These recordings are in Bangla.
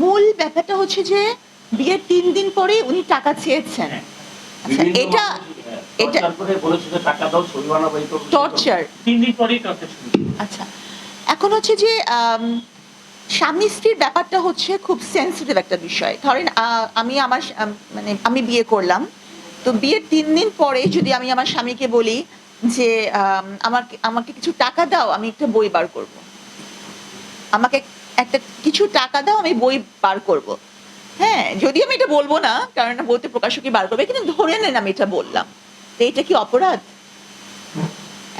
মূল ব্যাপারটা হচ্ছে যে বিয়ের তিন দিন পরে উনি টাকা চেয়েছেন। হ্যাঁ। আচ্ছা এটা এটা সেই করব। টর্চার। তিন দিন পরেই আচ্ছা এখন হচ্ছে যে স্বামী স্ত্রীর ব্যাপারটা হচ্ছে খুব সেন্সিটিভ একটা বিষয়। ধরেন আমি আমার মানে আমি বিয়ে করলাম তো বিয়ের তিন দিন পরে যদি আমি আমার স্বামীকে বলি যে আম, আমাকে আমাকে কিছু টাকা দাও আমি একটা বই বার করব। আমাকে একটা কিছু টাকা দাও, আমি বই বার করব। হ্যাঁ যদি আমি এটা বলব না, কারণ বইতে প্রকাশকই বার করবে, কিন্তু ধরে নেন আমি এটা বললাম। তো এটা কি অপরাধ?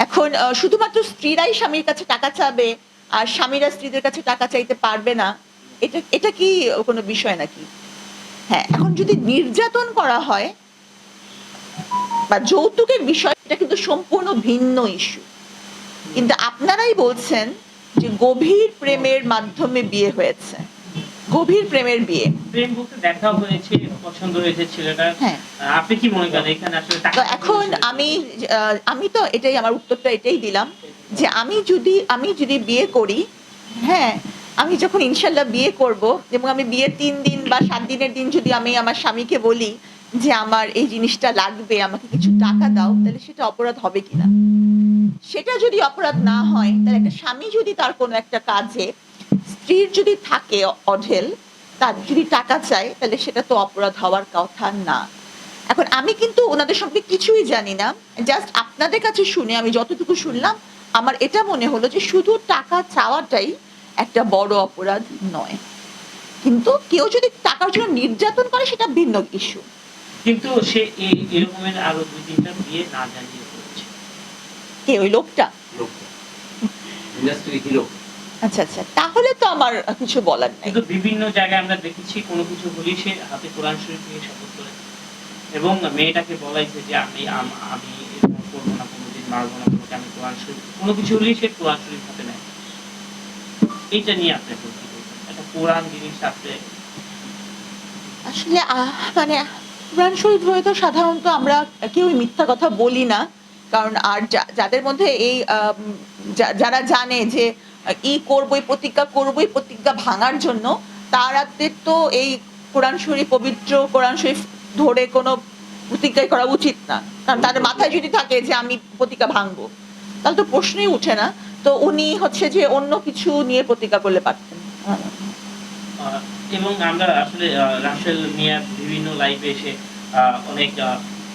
এখন শুধুমাত্র স্ত্রীরাই স্বামীর কাছে টাকা চাবে, আর স্বামীরা স্ত্রীদের কাছে টাকা চাইতে পারবে না, এটা এটা কি কোনো বিষয় নাকি? হ্যাঁ এখন যদি নির্যাতন করা হয়, বা যৌতুকের বিষয় এটা কিন্তু সম্পূর্ণ ভিন্ন ইস্যু কিন্তু আপনারাই বলছেন যে গভীর প্রেমের মাধ্যমে বিয়ে হয়েছে। গভীর প্রেমের বিয়ে। প্রেম বলতে দেখা হয়েছে পছন্দ হয়েছে ছেলেটা হ্যাঁ। আপনি কি মনে করেন? এখানে আসলে এখন আমি আমি তো এটাই আমার উত্তরটা এটাই দিলাম যে আমি যদি আমি যদি বিয়ে করি হ্যাঁ আমি যখন ইনশাল্লাহ বিয়ে করব এবং আমি বিয়ের তিন দিন বা সাত দিনের দিন যদি আমি আমার স্বামীকে বলি যে আমার এই জিনিসটা লাগবে আমাকে কিছু টাকা দাও তাহলে সেটা অপরাধ হবে কিনা? সেটা যদি অপরাধ না হয়, তাহলে একটা স্বামী যদি তার কোনো একটা কাজে, স্ত্রীর যদি থাকে অঢেল, তার যদি টাকা চায়, তাহলে সেটা তো অপরাধ হওয়ার কথা না। এখন আমি কিন্তু ওনাদের সঙ্গে কিছুই জানি না। জাস্ট আপনাদের কাছে শুনে আমি যতটুকু শুনলাম, আমার এটা মনে হলো যে শুধু টাকা চাওয়াটাই একটা বড় অপরাধ নয়। কিন্তু কেউ যদি টাকার জন্য নির্যাতন করে, সেটা ভিন্ন ইস্যু কিন্তু সে এরকমের আরও দুই তিনটা বিয়ে না জানিয়ে কে ওই লোকটা? ইন্ডাস্ট্রি হিরো আচ্ছা আচ্ছা তাহলে তো আমার কিছু বলার নাই। কিন্তু বিভিন্ন জায়গায় আমরা দেখেছি কোনো কিছু হলেই সে হাতে কোরআন শরীফ নিয়ে শপথ করে। এবং মেয়েটাকে বলাইছে যে আমি আমি করব না কোনোদিন মারবো না তোমাকে আমি কোরআন শরীফ কোনো কিছু হলেই সে কোরআন শরীফ হাতে নেয়। এইটা নিয়ে আপনি কি একটা কোরআন জিনিস আপনি আসলে আহ, মানে কোরআন শরীফ হয়ে তো সাধারণত আমরা কেউই মিথ্যা কথা বলি না। কারণ আর যাদের মধ্যে এই যারা জানে যে ই করবই প্রতিজ্ঞা করবই প্রতিজ্ঞা ভাঙার জন্য তারাদের তো এই কোরআন শরীফ পবিত্র কোরআন শরীফ ধরে কোনো প্রতিজ্ঞাই করা উচিত না। কারণ তাদের মাথায় যদি থাকে যে আমি প্রতিজ্ঞা ভাঙবো তাহলে তো প্রশ্নই উঠে না। তো উনি হচ্ছে যে অন্য কিছু নিয়ে প্রতিজ্ঞা করলে পারতেন। এবং আমরা আসলে রাসেল মিয়া বিভিন্ন লাইভে এসে অনেক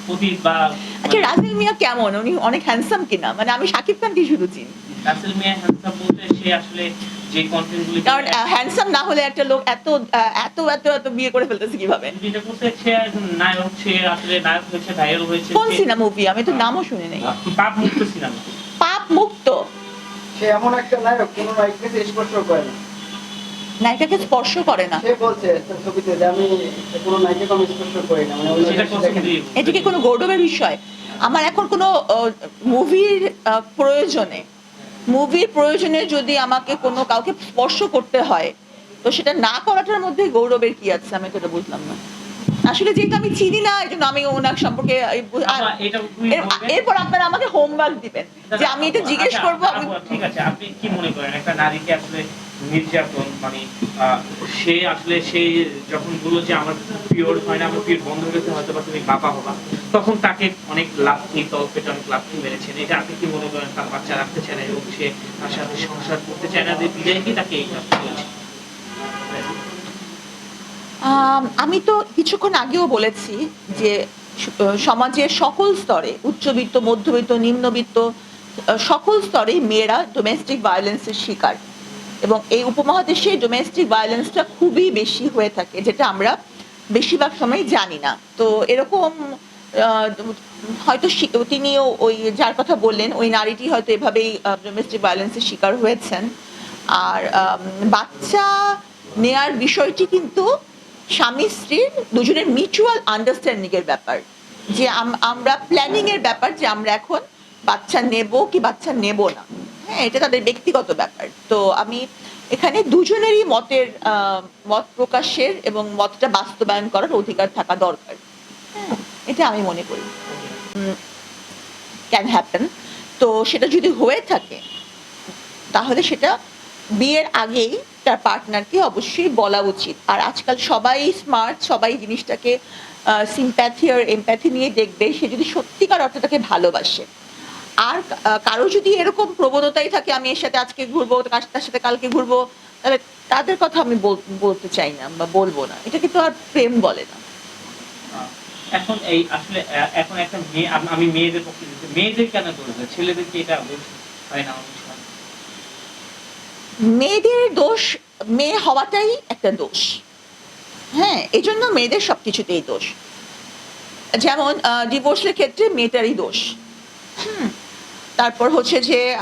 প্রতি বা আচ্ছা রাজেল মিয়া কেমন? উনি অনেক হ্যান্ডসাম কিনা? মানে আমি শাকিব খানকে শুধু চিনি? রাসেল মিয়া হ্যান্ডসাম বলতে সে আসলে যে কন্টেন্ট গুলি কারণ হ্যান্ডসাম না হলে একটা লোক এত এত এত এত বিয়ে করে ফেলতেছে কীভাবে? যেটা করতে সে নায়ক সে আসলে নায়ক হয়েছে ভাইরাল হয়েছে কোন সে সিনেমা মুভি আমি তো নামও শুনি নাই। পাপ মুক্ত সিনেমা পাপ মুক্ত? সে এমন একটা নায়ক কোনো নায়ককে স্পর্শ করে না। নায়িকাকে স্পর্শ করে না। সে বলছে ছবিতে যে আমি কোনো নায়িকাকে আমি স্পর্শ করি না মানে সেটা। এটা কি কোনো গৌরবের বিষয়। আমার এখন কোনো মুভির প্রয়োজনে মুভির প্রয়োজনে যদি আমাকে কোনো কাউকে স্পর্শ করতে হয় তো সেটা না করাটার মধ্যে গৌরবের কি আছে আমি তো এটা বুঝলাম না। আসলে যেহেতু আমি চিনি না এই জন্য আমি ওনার সম্পর্কে এটা এর- এরপর আপনারা আমাকে হোমওয়ার্ক দিবেন যে আমি এটা জিজ্ঞেস আচ্ছা, করব আমি ঠিক আছে আপনি কি মনে করেন একটা নারীকে আসলে নির্যাতন মানে সে আসলে সে যখন বলল যে আমার পিওর হয় না আমার পিওর বন্ধ হয়েছে হয়তো বা তুমি বাবা হবা তখন তাকে অনেক লাথি তলপেটে অনেক লাথি মেরেছেন। এটা আপনি কি মনে করেন তার বাচ্চা রাখতে চায় না এবং সে তার সাথে সংসার করতে চায় না যে বিদায় কি তাকে এই করেছে আম, তো কিছুক্ষণ আগেও বলেছি যে সমাজের সকল স্তরে উচ্চবিত্ত মধ্যবিত্ত নিম্নবিত্ত সকল স্তরে মেয়েরা ডোমেস্টিক ভায়োলেন্সের শিকার। এবং এই উপমহাদেশে ডোমেস্টিক ভায়োলেন্সটা খুবই বেশি হয়ে থাকে, যেটা আমরা বেশিরভাগ সময় জানি না। তো এরকম হয়তো তিনিও ওই যার কথা বললেন, ওই নারীটি হয়তো এভাবেই ডোমেস্টিক ভায়োলেন্সের শিকার হয়েছেন। আর বাচ্চা নেয়ার বিষয়টি কিন্তু স্বামী স্ত্রীর দুজনের মিউচুয়াল আন্ডারস্ট্যান্ডিং এর ব্যাপার। যে আম- আমরা প্ল্যানিং এর ব্যাপার যে আমরা এখন বাচ্চা নেব কি বাচ্চা নেব না। হ্যাঁ এটা তাদের ব্যক্তিগত ব্যাপার। তো আমি এখানে দুজনেরই মতের মত প্রকাশের এবং মতটা বাস্তবায়ন করার অধিকার থাকা দরকার। এটা আমি মনে করি। ক্যান হ্যাপেন তো সেটা যদি হয়ে থাকে, তাহলে সেটা বিয়ের আগেই তার পার্টনারকে অবশ্যই বলা উচিত। আর আজকাল সবাই স্মার্ট সবাই জিনিসটাকে সিম্প্যাথি আর এমপ্যাথি নিয়ে দেখবে। সে যদি সত্যিকার অর্থে তাকে ভালোবাসে। আর কারও যদি এরকম প্রবণতাই থাকে আমি এর সাথে আজকে ঘুরবো তার- সাথে কালকে ঘুরবো তাহলে তাদের কথা আমি বল- বলতে চাই না বা বলব না। এটা কিন্তু আর প্রেম বলে না। এখন এই আসলে এখন একটা মেয়ে আমি মেয়েদের পক্ষে মেয়েদের কেন করবে ছেলেদের কি এটা দোষ হয় না মেয়েদের দোষ মেয়ে হওয়াটাই একটা দোষ। হ্যাঁ এই জন্য মেয়েদের সব কিছুতেই দোষ। যেমন ডিভোর্সের ক্ষেত্রে মেয়েটারই দোষ। হুম তারপর হচ্ছে যে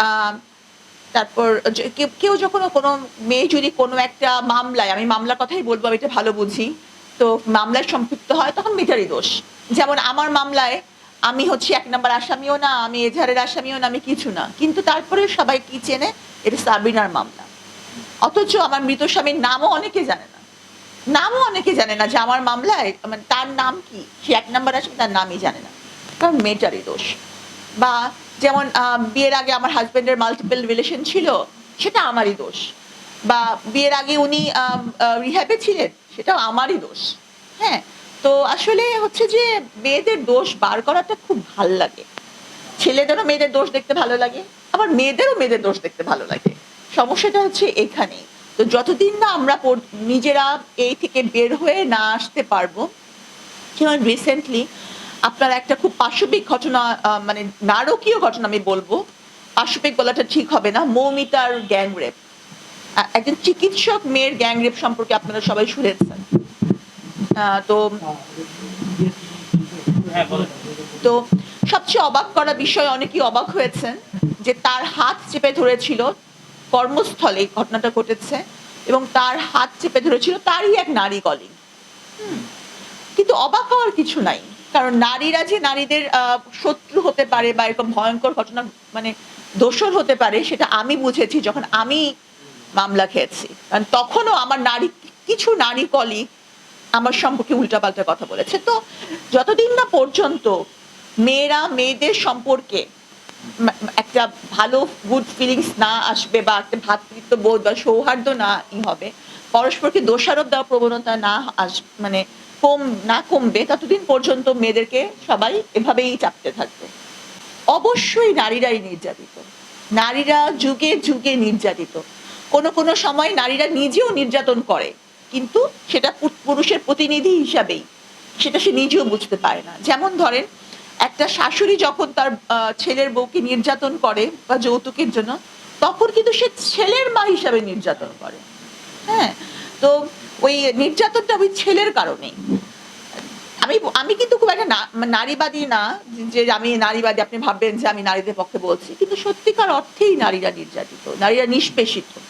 তারপর কেউ- যখন কোনো মেয়ে যদি কোনো একটা মামলায়, আমি মামলার কথাই বলব, আমি এটা ভালো বুঝি, তো মামলায় সম্পৃক্ত হয়, তখন মেয়েটারই দোষ। যেমন আমার মামলায় আমি হচ্ছে এক নম্বর আসামিও না, আমি এজাহারের আসামিও না, আমি কিছু না। কিন্তু তারপরে সবাই কি চেনে? এটা সাবিনার মামলা। অথচ আমার মৃত স্বামীর নামও অনেকে জানে না। নামও অনেকে জানে না যে আমার মামলায় মানে তার নাম কি? সে এক নম্বর আসামি, তার নামই জানে না। কারণ মেয়েটারই দোষ। বা যেমন বিয়ের আগে আমার হাজব্যান্ডের মাল্টিপল রিলেশন ছিল, সেটা আমারই দোষ। বা বিয়ের আগে উনি রিহ্যাবে ছিলেন, সেটাও আমারই দোষ। হ্যাঁ তো আসলে হচ্ছে যে মেয়েদের দোষ বার করাটা খুব ভালো লাগে। ছেলেদেরও মেয়েদের দোষ দেখতে ভালো লাগে, আবার মেয়েদেরও মেয়েদের দোষ দেখতে ভালো লাগে। সমস্যাটা হচ্ছে এখানেই। তো যতদিন না আমরা নিজেরা এই থেকে বের হয়ে না আসতে পারব, যেমন রিসেন্টলি আপনার একটা খুব পাশবিক ঘটনা মানে নারকীয় ঘটনা আমি বলব। পাশবিক বলাটা ঠিক হবে না মৌমিতার গ্যাং রেপ একজন চিকিৎসক মেয়ের গ্যাং রেপ সম্পর্কে আপনারা সবাই শুনেছেন। তো হ্যাঁ তো সবচেয়ে অবাক করা বিষয় অনেকেই অবাক হয়েছেন যে তার হাত চেপে ধরেছিল কর্মস্থলে এই ঘটনাটা ঘটেছে এবং তার হাত চেপে ধরেছিল তারই এক নারী কলিগ। কিন্তু অবাক হওয়ার কিছু নাই। কারণ নারীরা যে নারীদের শত্রু হতে পারে বা এরকম ভয়ঙ্কর ঘটনা মানে দোষর হতে পারে সেটা আমি বুঝেছি যখন আমি মামলা খেয়েছি। কারণ তখনও আমার নারী, কিছু নারী কলিগ আমার সম্পর্কে উল্টাপাল্টা কথা বলেছে। তো যতদিন না পর্যন্ত মেয়েরা, মেয়েদের সম্পর্কে একটা ভালো গুড ফিলিংস না আসবে বা একটা ভ্রাতৃত্ব বোধ বা সৌহার্দ্য না ই হবে, পরস্পরকে দোষারোপ দেওয়ার প্রবণতা না আস মানে কম, না কমবে, ততদিন পর্যন্ত মেয়েদেরকে সবাই এভাবেই চাপতে থাকবে। অবশ্যই নারীরাই নির্যাতিত। নারীরা যুগে যুগে নির্যাতিত। কোনো কোনো সময় নারীরা নিজেও নির্যাতন করে, কিন্তু সেটা পুরুষের প্রতিনিধি হিসাবেই। সেটা সে নিজেও বুঝতে পারে না। যেমন ধরেন, একটা শাশুড়ি যখন তার ছেলের বউকে নির্যাতন করে বা যৌতুকের জন্য, তখন কিন্তু সে ছেলের মা হিসাবে নির্যাতন করে। হ্যাঁ তো ওই নির্যাতনটা ওই ছেলের কারণে। আমি আমি কিন্তু খুব একটা না- নারীবাদী না, যে আমি নারীবাদী, আপনি ভাববেন যে আমি নারীদের পক্ষে বলছি, কিন্তু সত্যিকার অর্থেই নারীরা নির্যাতিত, নারীরা নিষ্পেষিত।